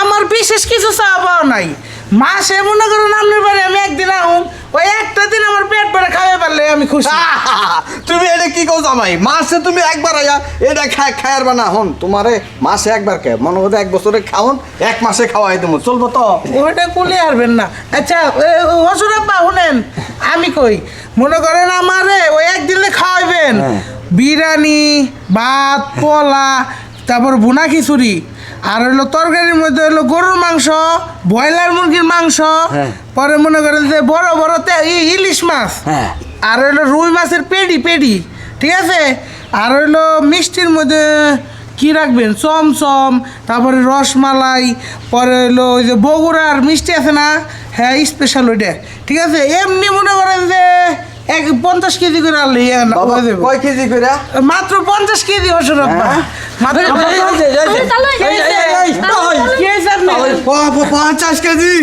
আমার বিশেষ কিছু চাওয়াও নাই। মাসে মনে করেন আপনার বাড়ি আমি একদিন আহুম ওই একটা দিন আমার পেট ভরে খাওয়াই পারলে আমি খুশি। তুমি এটা কি কও জামাই? মাসে তুমি একবার আয়া এটা খায় খায়ার বানা হন। তোমারে মাসে একবার কে মনে করতে এক বছরে খাওন এক মাসে খাওয়াই দেবো। চলবো তো। ওইটা কুলে আসবেন না। আচ্ছা হসুর আব্বা শুনেন আমি কই মনে করেন আমারে ওই একদিনে খাওয়াইবেন। হ্যাঁ। বিরিয়ানি ভাত পোলা তারপর বুনা খিচুড়ি। আর হলো তরকারির মধ্যে হলো গরুর মাংস ব্রয়লার মুরগির মাংস হ্যাঁ। পরে মনে করেন যে বড় বড় তে- ইলিশ মাছ। হ্যাঁ। আর হলো রুই মাছের পেডি পেডি ঠিক আছে? আর হলো মিষ্টির মধ্যে কি রাখবেন? চমচম তারপরে রসমালাই পরে হলো ওই যে বগুড়ার মিষ্টি আছে না? হ্যাঁ স্পেশাল ওইটা ঠিক আছে? এমনি মনে করেন যে এক পঞ্চাশ কেজি করে আনলে ইয়ে মাত্র পঞ্চাশ কেজি হসুর হ্যাঁ? পঞ্চাশ কেজি